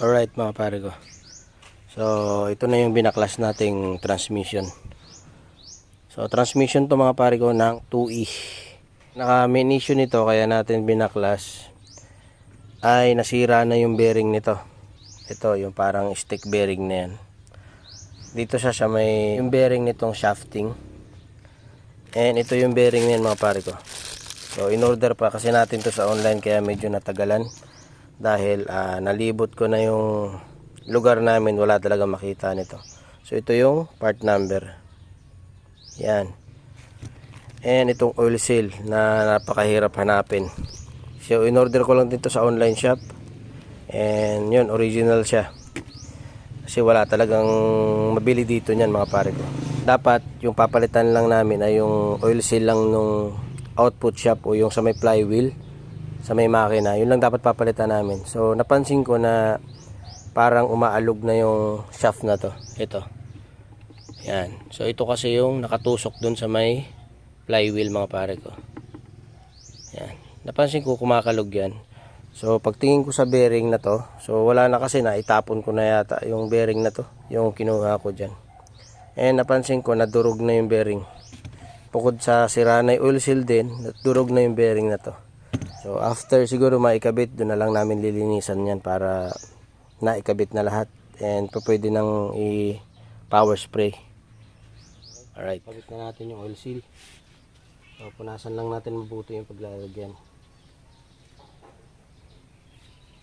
Alright mga pare ko. So, ito na yung binaklas nating transmission. So, transmission to mga pare ko ng 2E. Naka main issue nito kaya natin binaklas ay nasira na yung bearing nito. Ito, yung parang stick bearing na yan. Dito siya siya may yung bearing nitong shafting. And ito yung bearing na yan mga pare ko. So, in order pa kasi natin to sa online kaya medyo natagalan dahil ah, nalibot ko na yung lugar namin wala talaga makita nito. So ito yung part number. Yan. And itong oil seal na napakahirap hanapin. So in order ko lang dito sa online shop. And yun original siya. Kasi wala talagang mabili dito niyan mga pare ko. Dapat yung papalitan lang namin ay yung oil seal lang nung output shop o yung sa may flywheel sa may makina. Yun lang dapat papalitan namin. So, napansin ko na parang umaalog na yung shaft na to. Ito. Yan. So, ito kasi yung nakatusok dun sa may flywheel mga pare ko. Yan. Napansin ko kumakalog yan. So, pagtingin ko sa bearing na to, so wala na kasi na, itapon ko na yata yung bearing na to, yung kinuha ko dyan. And napansin ko, nadurog na yung bearing. Bukod sa sira na yung oil seal din, nadurog na yung bearing na to. So after siguro maikabit, doon na lang namin lilinisan yan para naikabit na lahat and pwede nang i power spray. Alright. Kabit na natin yung oil seal. So punasan lang natin mabuti yung paglalagyan.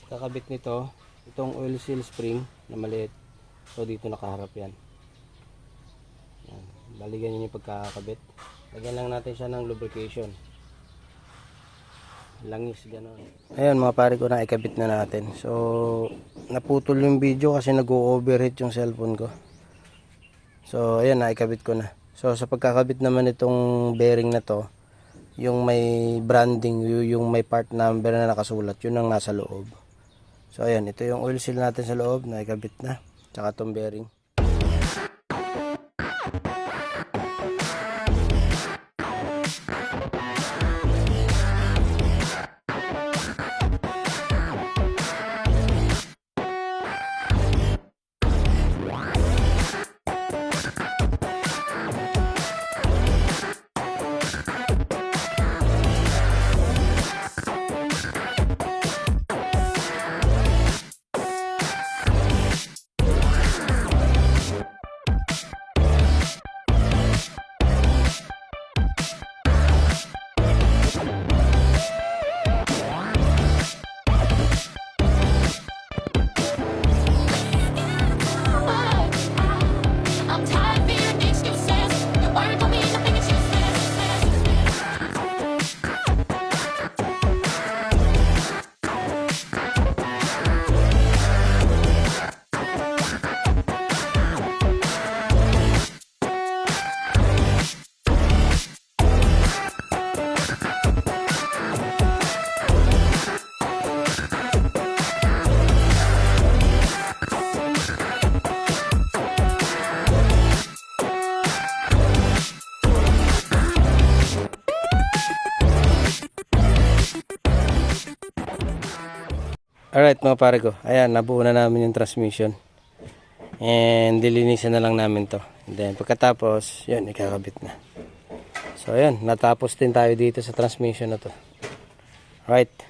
Kakabit nito, itong oil seal spring na maliit. So dito nakaharap yan. Yan. Baligan yun yung pagkakabit. Lagyan lang natin siya ng lubrication langis gano'n. Ayun mga pare ko na ikabit na natin. So naputol yung video kasi nag-overheat yung cellphone ko. So ayan naikabit ko na. So sa pagkakabit naman itong bearing na to, yung may branding, yung may part number na nakasulat, yun ang nasa loob. So ayan, ito yung oil seal natin sa loob, naikabit na. Tsaka itong bearing. Alright mga pare ko. Ayan, nabuo na namin yung transmission. And dilinisan na lang namin to. And then pagkatapos, yun, ikakabit na. So ayan, natapos din tayo dito sa transmission na to. Alright.